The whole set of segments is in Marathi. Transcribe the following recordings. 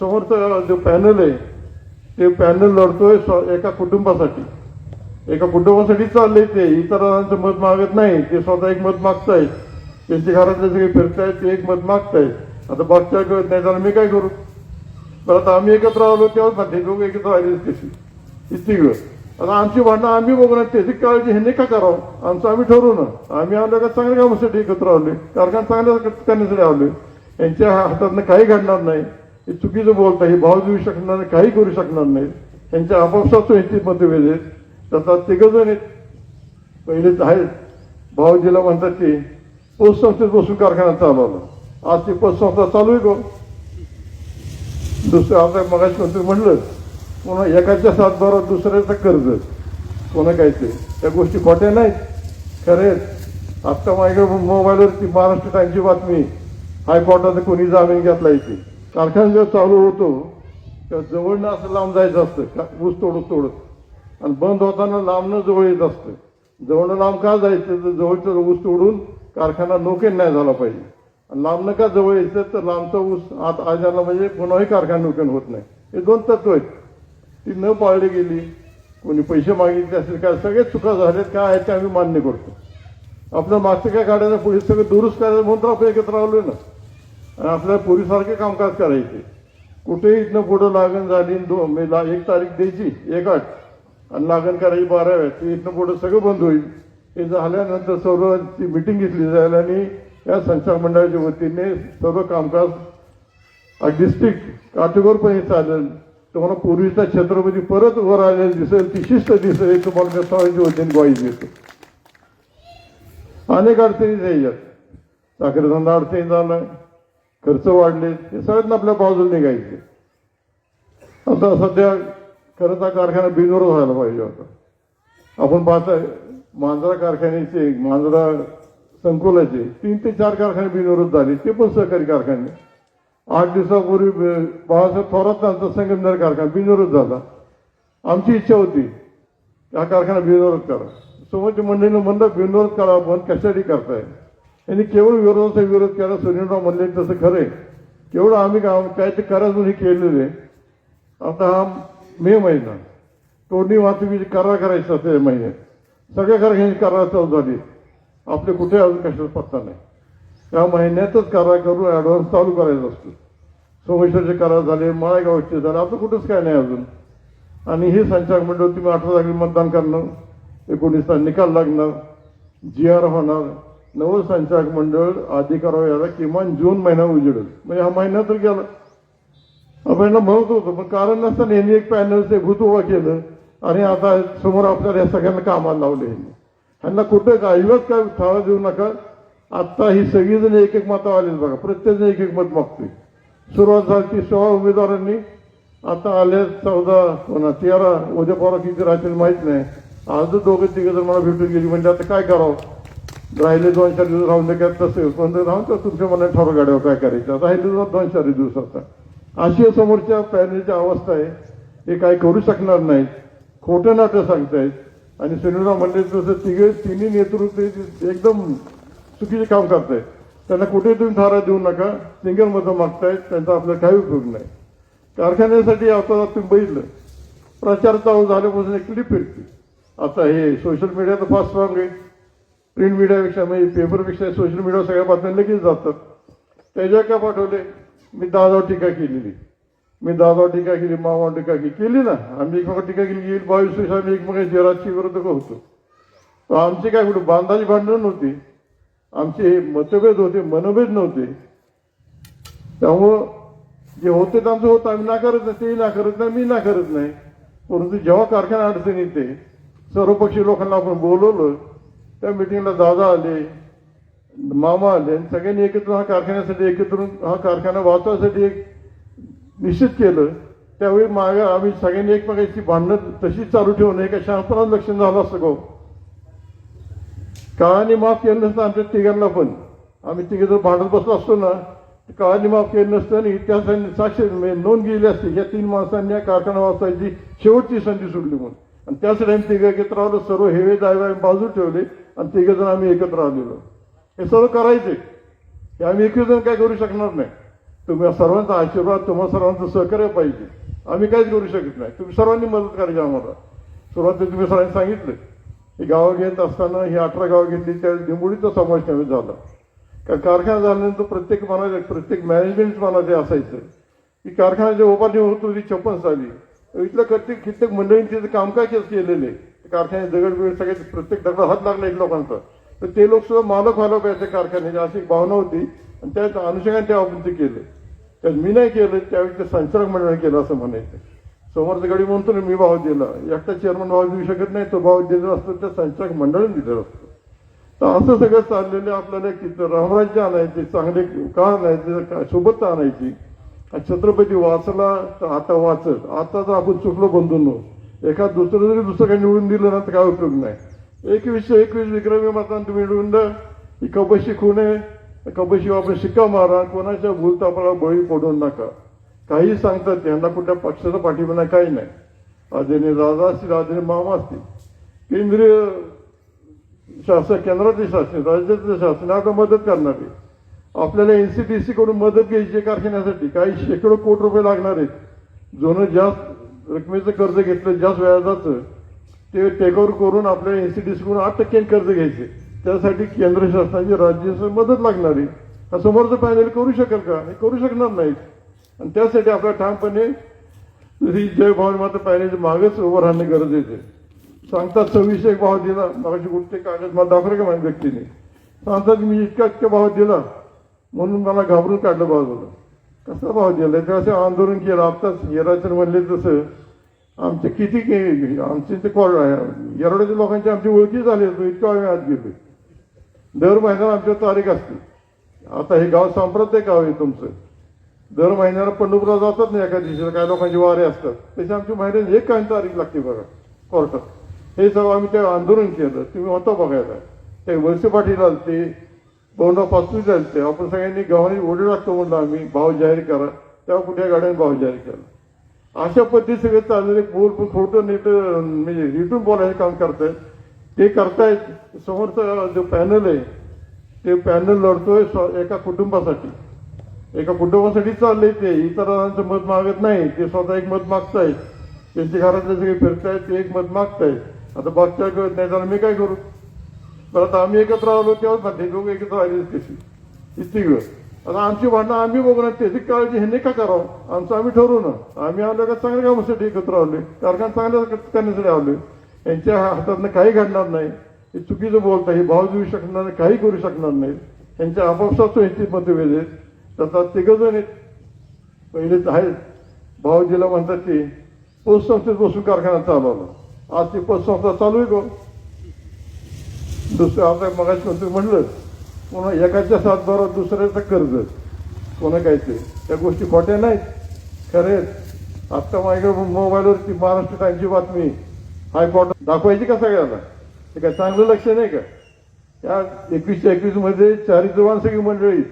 समोरचं जो पॅनल आहे ते पॅनल लढतोय स्व- एका कुटुंबासाठी. एका कुटुंबासाठी चालले ते. इतरांचं मत मागत नाही. ते स्वतः एक मत मागतायत. त्यांच्या घरातले सगळे फिरतायत ते एक मत मागतायत. आता बागच्या कळत नाही तर मी काय करू? तर आता आम्ही एकत्र आलो तेव्हाच म्हणते दोघं एकत्र आले कशी इतकी वेळ आता आमची भांडणं आम्ही बघून त्याची काळजी ह्यांनी का करावं? आमचं आम्ही ठरवू ना. आम्ही आलो का चांगल्या कामासाठी एकत्र आलोय. कारखाना चांगल्या करण्यासाठी आलोय. यांच्या हातातनं काही घडणार नाही. हे चुकीचं बोलता हे भाव देऊ शकणार नाही काही करू शकणार नाही. त्यांच्या आपापसात यांची मतभेद आहेत. त्याचा तिघजण आहेत. पहिलेच आहेत. भाऊजीला म्हणतात ते पोस्ट संस्थेत बसून कारखाना चालवला आज ती पोस्ट संस्था चालू आहे का दुसरं आता मगाशी कोणतरी म्हणलं पुन्हा एकाच्या सातबारा दुसऱ्याचं कर्ज. कोणा काय ते? त्या गोष्टी खोट्या नाहीत. खरेच आत्ता माझ्याकडे मोबाईलवरती महाराष्ट्र टाईमची बातमी हायकोर्टात कोणी जामीन घेतला इथे. कारखाना जेव्हा चालू होतो तेव्हा जवळनं असं लांब जायचं असतं का- ऊस तोडत तोडत आणि बंद होताना लांबनं जवळ येत असतं. जवळनं लांब का जायचं? तर जवळचं ऊस तोडून कारखाना नोकेन नाही झाला पाहिजे. आणि लांबनं का जवळ यायचं? तर लांबचा ऊस आत आजाला म्हणजे कोणाही कारखाना नोकेन होत नाही. हे दोन तत्व आहेत. ती न पाळली गेली कोणी पैसे मागितले असेल काय सगळे चुका झाल्यात काय आहे ते आम्ही मान्य करतो. आपलं मागचं काय काढायचं? पुढे सगळं दुरुस्त करायचं म्हणून तर आपण एकत्र आलोय ना. आणि आपल्याला पूर्वीसारखे कामकाज करायचे. कुठेही इथनं पुढं लागण झाली दोन दो म्हणजे ला- एक तारीख द्यायची एक आठ आणि लागण करायची बाराव्या ते इथनं पुढं सगळं बंद होईल. हे झाल्यानंतर सर्वांची मिटिंग घेतली जाईल आणि या संचालक मंडळाच्या वतीने सर्व कामकाज अगदी स्ट्रिक्ट काटेकोरपणे चालेल. तुम्हाला पूर्वीचा छत्रपती परत वर आलेला दिसेल ती शिस्त दिसेल तुम्हाला मी सवायच्या वतीने ग्वाही देतो अनेक अडचणी याच्यात साखरधंदा अडचणी झाला खर्च वाढले हे सगळ्यांना आपल्या बाजूला निघायचे. आता सध्या खरं तर कारखाना बिनवर व्हायला पाहिजे होता. आपण पाहताय मांजरा कारखान्याचे मांजरा संकुलाचे तीन ते चार कारखाने बिनवरच झाले ते पण सहकारी कारखाने. आठ दिवसापूर्वी बाळासाहेब थोरात यांचा संगमनेर कारखाना बिनवरच झाला. आमची इच्छा होती हा कारखाना बिनवरच करा. समोरच्या मंडळीनं म्हणलं बिनवरच करा पण कशासाठी करताय? यांनी केवळ विरोधाचा विरोध केला सुनीलराव म्हणले तसं खरंय. केवढं आम्ही काम काय ते करायचं हे केलेलं आता हा मे महिना. तोडणी वाहतुकीची करार करायची असते या महिन्यात. सगळ्या कारखान्याची करार चालू झाली. आपले कुठे अजून कशाचा पत्ता नाही. या महिन्यातच करार करून ॲडव्हान्स चालू करायचा असतो. सोमेश्वरचे करार झाले माळेगावचे झाले आपलं कुठंच काय नाही अजून. आणि हे संचालक मंडळ तुम्ही अठरा तारखेला मतदान करणं एकोणीसला निकाल लागणार जी आर होणार नवं संचालक मंडळ अधिकारावर याला किमान जून महिना उजेडल. म्हणजे हा महिना तर गेला. आपण म्हणत होतो पण कारण नसताना यांनी एक पॅनलचे भूत उभा केलं आणि आता समोर आपल्याला या सगळ्यांना कामाला लावले यांनी. ह्यांना कुठं काय काय थावा देऊ नका. आत्ता ही सगळीजण एक एक मतं आलेत बघा. प्रत्येकजण एक एक मत मागतोय. सुरुवात झाली ती सोळा उमेदवारांनी. आता आले चौदा कोणा तेरा उद्या परवा किती राहतील माहीत नाही. आज दोघं तिघं जर मला भेटून गेली. म्हणजे आता काय करावं? राहिले दोन चार दिवस राहून काय तसं पण राहून तर तुमच्या मनात ठरव गाड्यावर काय करायचं? राहिले दोन चार दिवस आता. अशी समोरच्या पॅनलची अवस्था आहे. हे काही करू शकणार नाहीत खोटं नाटं सांगतायत. आणि सुनीलराव म्हणले तसं तिघे तिन्ही नेतृत्व एकदम चुकीचे काम करतायत. त्यांना कुठे तुम्ही थारा देऊ नका. सिंगल मतं मागतायत. त्यांचा आपला काही उपयोग नाही. कारखान्यासाठी आता तुम्ही बघितलं. प्रचार चालू झाल्यापासून एक क्लिप फिरते आता हे सोशल मीडिया तर फास्ट स्ट्रॉंग आहे. प्रिंट मीडियापेक्षा म्हणजे पेपरपेक्षा सोशल मीडियावर सगळ्या बातम्या लगेच जातात. त्याच्या का पाठवले? मी दादावर टीका केलेली. मी दादावर टीका केली मामावर टीका केली. केली ना? आम्ही एकमेकावर टीका केली गेली बावीस वर्ष आम्ही एकमेकांच्या जेराची विरोधक होतो. तर आमची काय कुठे बांधाची भांडणं नव्हती. आमचे मतभेद होते मनभेद नव्हते. त्यामुळं जे होते त्यांचं होतं. आम्ही नाकारत नाही तेही नाकारत नाही मी नाकारत नाही. परंतु जेव्हा कारखाना अडचण येते सर्वपक्षीय लोकांना आपण बोलवलं त्या मिटिंगला दादा आले मामा आले आणि सगळ्यांनी एकत्र हा कारखान्यासाठी एकत्र हा कारखाना वाचवायसाठी एक निश्चित केलं. त्यावेळी मागे आम्ही सगळ्यांनी एकमेकांची भांडणं तशीच चालू ठेवून एका शहाणपणात लक्षण झालं असतं गो. काळाने माफ केलं नसतं आमच्या तिघांना पण. आम्ही तिघे जर भांडत बसलो असतो ना काळाने माफ केलं नसतं आणि इतिहासाने साक्ष म्हणजे नोंद गेली असते. या तीन माणसांनी या कारखाना वाचवायची शेवटची संधी सुटली म्हणून. आणि त्यासाठी आम्ही तिघं एकत्र आलो सर्व हेवे दावे आम्ही बाजू ठेवले. आणि तिघं जण आम्ही एकत्र आलेलो हे सर्व करायचे. हे आम्ही एकवीस जण काय करू शकणार नाही. तुम्ही सर्वांचा आशीर्वाद तुम्हाला सर्वांचं सहकार्य पाहिजे. आम्ही काहीच करू शकत नाही. तुम्ही सर्वांनी मदत करायची आम्हाला. सुरुवातीला तुम्ही सरांनी सांगितलं. ही गावं घेत असताना ही अठरा गावं घेतली त्यावेळी निंबोडीचा समावेश कमी झाला. कारण कारखाना झाल्यानंतर प्रत्येक मनाचे प्रत्येक मॅनेजमेंट मनाचे असायचं. की कारखान्याची उभारणी होत होती छप्पन साली. इथलं प्रत्येक कित्येक मंडळींचे तिथे कामकाज केलेले कारखाने दगड बिगड सगळे प्रत्येक दगड हात लागला एक लोकांचा. तर ते लोक सुद्धा मालक व्हायला पाहिजे कारखान्याची अशी एक भावना होती आणि त्या अनुषंगाने ते आपण ते केलं. तर मी नाही केलं त्यावेळी ते संचालक मंडळाने केलं असं म्हणायचं. समोरचं गडी म्हणतो ना मी भाव दिला. एकटा चेअरमन भाव देऊ शकत नाही तो भाव दिलेला असतो त्या संचालक मंडळाने दिलेला असतो. तर असं सगळं चाललेलं आपल्याला किती रामराज्य आणायचे चांगले का आणायचे का- सोबत आणायची. छत्रपती वाचला तर आता वाचत आता जर आपण चुकलो बंधूंनो. एखाद दुसरं जरी दुसरं काही निवडून दिलं ना तर काय उपयोग नाही. एकवीसशे एकवीस विक्रमी मतांना तुम्ही निवडून द्या. ही कबशी खुणे कबशी आपण शिक्का मारा. कोणाच्या भूलतापाला बळी पडू नका. काही सांगतात यांना कुठल्या पक्षाचा पाठिंबा नाही काही नाही. राजेने राजा असतील राजेने मामा असतील केंद्रीय शासन केंद्राचे शासन राज्याचे शासन आता मदत करणारे. आपल्याला एन सी टी कडून मदत घ्यायची कारखान्यासाठी. काही शेकडो कोटी रुपये लागणार आहेत. जुनं जास्त रकमेचं कर्ज घेतलं जास्त व्याजाचं ते टेकओव्हर करून आपल्याला डी सीकडून आठ टक्क्यांनी कर्ज घ्यायचे. त्यासाठी केंद्र शासनाची राज्य मदत लागणारी हा समोरचं पॅनल करू शकेल का? हे करू शकणार नाहीत. आणि त्यासाठी आपल्या ठामपणे ही जय भवानी माता पॅनलच्या मागच उभं राहणे गरजेचं आहे. सांगतात सव्वीस एक भाव दिला. मागाशी कुठचे कागद मला दाखवले का माझ्या व्यक्तीने? सांगतात की मी इतका इतका भाव दिला म्हणून मला घाबरून काढलं बाजूला कसा भाव दिला? त्याचं आंदोलन केलं. आत्ताच येराचर म्हणले तसं आमचे किती आमचे ते येरवड्याच्या लोकांची आमची ओळखी झाली असतो इतका आम्ही आज गेलो दर महिन्याला आमची तारीख असते. आता हे गाव सांप्रदायिक गाव आहे तुमचं. दर महिन्याला पंढरपूरला जातात ना एका दिवशीला काही लोकांचे वारे असतात. त्याची आमची महिन्यात एक काही तारीख लागते बघा कोर्टात. हे सगळं आम्ही ते आंदोलन केलं. तुम्ही होता बघायला. ते वर्ष पाटील आलते पौंडा पाचवी झालते आपण सगळ्यांनी गव्हाणी ओढे लागतो म्हणलं आम्ही भाव जाहीर करा. तेव्हा कुठल्या गाड्याने भाव जाहीर केला? अशा पद्धती सगळे चाललेले बोल खोटं नीट म्हणजे रिटून बोलायचं काम करतायत ते करतायत समोरचा जो पॅनल आहे ते पॅनल लढतोय स्व- एका कुटुंबासाठी. एका कुटुंबासाठी चाललंय ते. इतरांचं मत मागत नाही. ते स्वतः एक मत मागतायत. त्यांच्या घरातले सगळे फिरतायत ते एक मत मागतायत. आता बाकीच्या कळत नाही तर मी काय करू? बरं आता आम्ही एकत्र आलो तेव्हाच ते दोघं एकत्र आले कशी इतकी वेळ. आता आमची भांडणं आम्ही बघणार त्याची काळजी ह्यांनी का करावं? आमचं आम्ही ठरवू ना आम्ही आलो का चांगल्या कामासाठी एकत्र आलोय. कारखाना चांगल्या करण्यासाठी आलोय. यांच्या हातातनं काही घडणार नाही. हे चुकीचं बोलता हे भाव देऊ शकणार नाही काही करू शकणार नाही. त्यांच्या आपापसात यांची मतभेद आहेत. त्याचा तिघजण आहेत. पहिलेच आहेत. भाव दिला म्हणतात ते पोस्ट बसून कारखाना चालवला. आज ती पोस्ट चालू आहे का दुसरं आता मगाशी म्हणतो म्हणलं पुन्हा एकाच्या सातबारा दुसऱ्याचं कर्ज. कोणा काय ते त्या गोष्टी खोट्या नाहीत. खरे आत्ता माझ्याकडे मोबाईलवरती महाराष्ट्र टाईमची बातमी. हायकोर्ट दाखवायची का सगळ्यांना? ते काय चांगलं लक्ष नाही का? या एकवीसशे एकवीसमध्ये चारी जवान सगळी मंडळी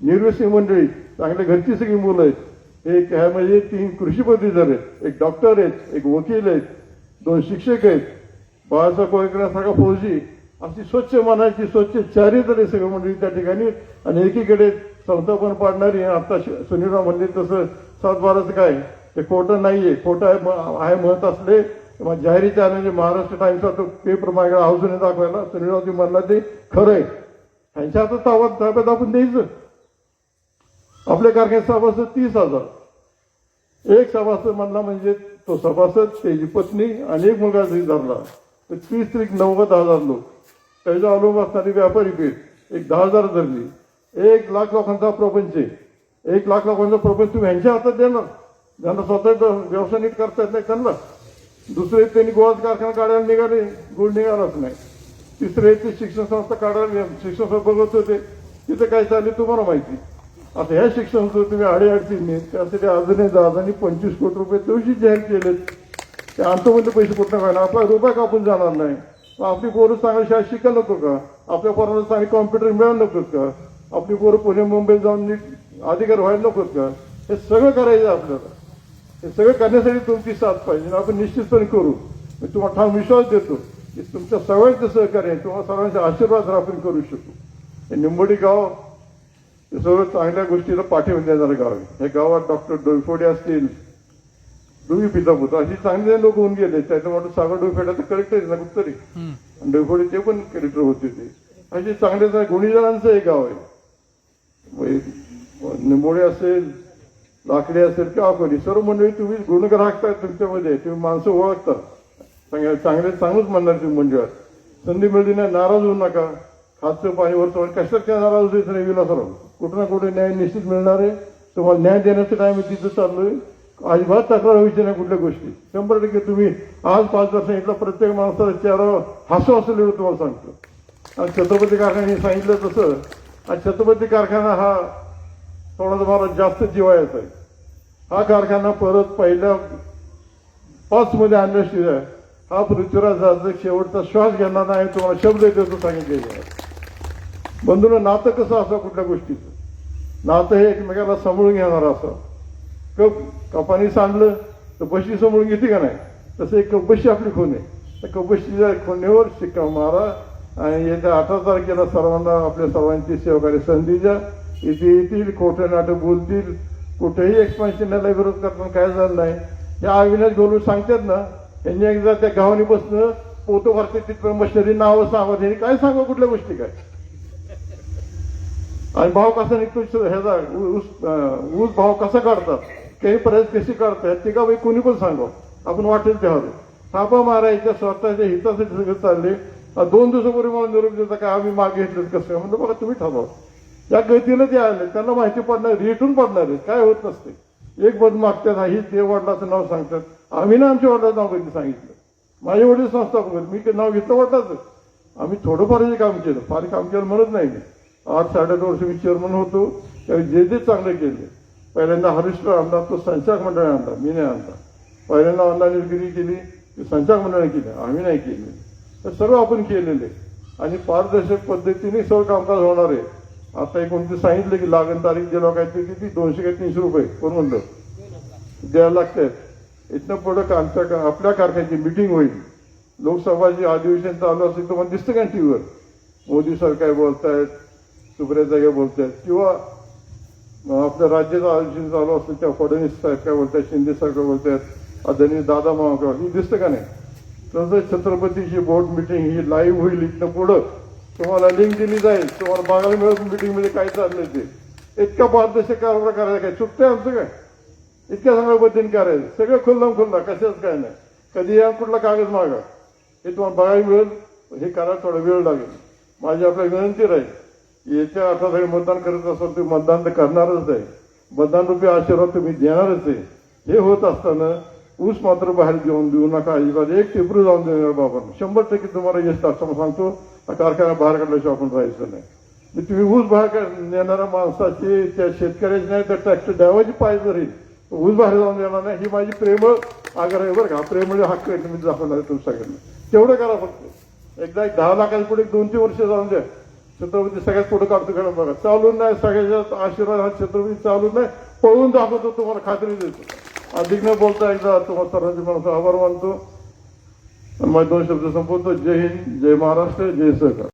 निर्व्यसनी मंडळी चांगल्या घरची सगळी मुलं आहेत. एक ह्यामध्ये तीन कृषी पदवीधर आहेत. एक डॉक्टर आहेत एक वकील आहेत दोन शिक्षक आहेत. बाळासाहेब कोळेकरांसारखा फौजी आमची स्वच्छ मनाची स्वच्छ चारित्र्य सगळं मंडळी त्या ठिकाणी आणि एकीकडे संस्थापन पाडणारी आता श- सुनीलराव म्हणले तसं सातबाराचं काय ते खोटं नाहीये. खोटं आहे म- आहे म्हणत असले जाहिरी चॅनल महाराष्ट्र टाइम्सचा तो पेपर माझ्या हाऊसने दाखवायला सुनीलरावजी म्हणला ते खरं आहे त्यांच्या आता ताब्यात ताब्यात आपण द्यायचं. आपल्या कारखान्यात सभासद तीस हजार. एक सभासद म्हणला म्हणजे तो सभासद त्याची पत्नी आणि एक मुलगा धरला तर तीस त्रिक नव्वद हजार लोक. त्याच्या अवलंब असणारी व्यापारी पीठ एक दहा हजार धरली. एक लाख लोकांचा प्रपंच आहे. एक लाख लोकांचा प्रपंच तुम्ही ह्यांच्या हातात देणार. ज्यांना स्वतः व्यवसाय नीट करता येत नाही त्यांना. दुसरे त्यांनी गोवाच कारखाना काढायला निघाले गुळ निघालाच नाही. तिसरे ते शिक्षण संस्था काढायला शिक्षण संस्था बघत होते. तिथे काय चालले तुम्हाला माहिती? आता ह्या शिक्षण संस्था तुम्ही अडीअडचणी त्यासाठी अजूनही दादांनी पंचवीस कोटी रुपये दिवशी जाहीर केलेत. ते आणतो पैसे कुठं काय आपला रुपया कापून जाणार नाही. आपली पोरं चांगली शाळा शिकायला नको का? आपल्या पोरांना चांगली कॉम्प्युटर मिळायला नकोत का? आपली पोरं पुणे मुंबईत जाऊन नीट अधिकार व्हायला नकोत का? हे सगळं करायचं आपल्याला. हे सगळं करण्यासाठी तुमची साथ पाहिजे. आपण निश्चितपणे करू. मी तुम्हाला ठाम विश्वास देतो की तुमच्या सगळ्यांचं सहकार्य आहे. तुम्हाला सर्वांचा आशीर्वाद आपण करू शकू. हे निंबोडी गाव हे सर्व चांगल्या गोष्टीला पाठिंबा देणारं गाव आहे. हे गावात डॉक्टर डोईफोडे असतील दुई पितापुत अशी चांगले लोक होऊन गेले. त्याच्यामुळे सागर डोईफोडे आता कलेक्टर ना कुठतरी आणि डोईफोडे ते पण कलेक्टर होते ते. असे चांगले चांगले गुणीजनांचं हे गाव आहे. निंबोडे असेल लाकडे असेल किंवा अकोली सर्व मंडळी तुम्ही गुणग्राहकता तुमच्यामध्ये तुम्ही माणसं ओळखता. चांगले चांगले चांगलंच म्हणणार तुम्ही मंडळात संधी मिळली नाही नाराज होऊ नका. खातचं पाणी वरचं कशात काय नाराज होते विलासराव? कुठं ना कुठे न्याय निश्चित मिळणार आहे. तुम्हाला न्याय देण्यासाठी आम्ही तिथं चाललोय. अजिबात तक्रार व्हायची नाही कुठल्या गोष्टी. शंभर टक्के तुम्ही आज पाच वर्ष इथला प्रत्येक माणसाला चेहरा हसू असं तुम्हाला सांगतो. आणि छत्रपती कारखान्याने सांगितलं तसं आणि छत्रपती कारखाना हा थोडासा मला जास्त जिवायचा आहे. हा कारखाना परत पहिल्या पाचमध्ये आणल्याशिवाय हा पृथ्वीराजाचा शेवटचा श्वास घेणार नाही तुम्हाला शब्द येतो तो सांगितलेलं आहे. बंधूला नातं कसं असं कुठल्या गोष्टीचं? नातं हे एकमेकाला सांभाळून घेणार असं कप कपाने सांडलं तर बशी समोरून घेते का नाही? तसं एक कपबशी आपली खून. आहे त्या कपबशीच्या खुणेवर शिक्का मारा आणि येत्या अठरा तारखेला सर्वांना आपल्या सर्वांची सेवकार्य संधी द्या. इथे येतील खोटे नाटक बोलतील. कुठेही एक्सपान्शनला विरोध करताना काय झालं नाही. या अविनाश गोलू सांगतात ना यांनी एकदा त्या गावाने बसणं पोतो भरते तिथपर्यंत मशिनरी नावं सांगत यांनी काय सांगा कुठल्या गोष्टी काय? आणि भाव कसा निघतो ह्याचा ऊस ऊस भाव कसा काढतात? काही प्रयत्न कशी काढतात ते का बाई कोणी पण सांगा आपण वाटेल ते हवे. थापा मारायच्या स्वतःच्या हितासाठी सगळं चालले. दोन दिवसापूर्वी मला निरोप देता काय आम्ही मागे घेतलं कसं? काय? म्हणलं बघा तुम्ही ठरवा या गतीनं ते आले. त्यांना माहिती पडणार रेटून पडणार आहे काय होत नसते. एक बद मागतात हा ही देव वडिलाचं नाव सांगतात. आम्ही ना आमच्या वडिलाचं नाव कधी सांगितलं? माझे वडील संस्थापक मी नाव घेतलं वाटलाच आम्ही थोडंफार हे काम केलं. फार काम केलं म्हणत नाही मी. आठ साडेआठ वर्ष मी चेअरमन होतो. त्यावेळी जे जे चांगलं केलं. पहिल्यांदा हरिश्वर आणला तो संचालक मंडळाने आणला मी नाही आणला. पहिल्यांदा ऑनलाईन केली ती संचालक मंडळाने केली आम्ही नाही केली. तर सर्व आपण केलेले. आणि पारदर्शक पद्धतीने सर्व कामकाज होणार आहे. आता एक कोणती सांगितलं की लागण तारीख जे लोक आहेत ते दोनशे काय तीनशे रुपये. कोण म्हणलं? द्यायला लागतात. इथनं पुढं आमच्या का- आपल्या कारखान्याची मिटिंग होईल. लोकसभाची अधिवेशन चालू असेल तर मला दिसतं का टीव्हीवर? मोदी सर काय बोलतायत? सुप्रिया जागे बोलतायत. किंवा आपलं आपल्या राज्याचं आयोजन चालू असतं त्या फडणवीस साहेब काय बोलतात शिंदे साहेब काय बोलतात आदरणीय दादा मामा काय बोलतात. दिसतं का नाही? तसं छत्रपतीची बोर्ड मिटिंग ही लाईव्ह होईल इथनं पुढं. तुम्हाला लिंक दिली जाईल. तुम्हाला बघायला मिळत मिटिंगमध्ये काय चाललंय ते. इतका पारदर्शक कारभार करायला काय चुकतंय आमचं काय? इतक्या सगळ्या पद्धतीने करायचं सगळं खुल्लं खुल्ला कशाच काय नाही. कधी या कुठला कागद मागा? हे तुम्हाला बघायला मिळेल. हे करायला थोडा वेळ लागेल. माझी आपल्या विनंती राहील. याच्या अर्थासाठी मतदान करत असाल तुम्ही मतदान तर करणारच आहे. मतदान रुपये आशीर्वाद तुम्ही देणारच आहे. हे होत असताना ऊस मात्र बाहेर घेऊन देऊ नका अजिबात. एक टिपरू जाऊन देणार बाबा शंभर टक्के तुम्हाला यश असं सांगतो. कारखाना बाहेर काढल्याशिवाय आपण राहायचं नाही. म्हणजे तुम्ही ऊस बाहेर काढ- नेणाऱ्या माणसाची त्या शेतकऱ्याची नाही तर ट्रॅक्टर ड्रायव्हरची पाय जरी ऊस बाहेर जाऊन देणार नाही ही माझी प्रेमळ आग्रह आहे बरं का. प्रेमळ हक्क आहे तुम्ही दाखवणार आहे सगळ्यांना तेवढं करा फक्त. एकदा एक दहा लाखाच्या पुढे दोन तीन वर्ष जाऊन द्या. छत्रपती सगळ्यात पुढे काढतो कारण बघा चालून नाही सगळ्याच्या आशीर्वाद हा छत्रपती चालून नाही पळून दाखवतो तुम्हाला खात्री देतो. अधिक न बोलता एकदा तुम्हाला सर्वांचे मनाचा आभार मानतो. आणि माझे दोन शब्द संपवतो. जय हिंद जय महाराष्ट्र जय सहकार.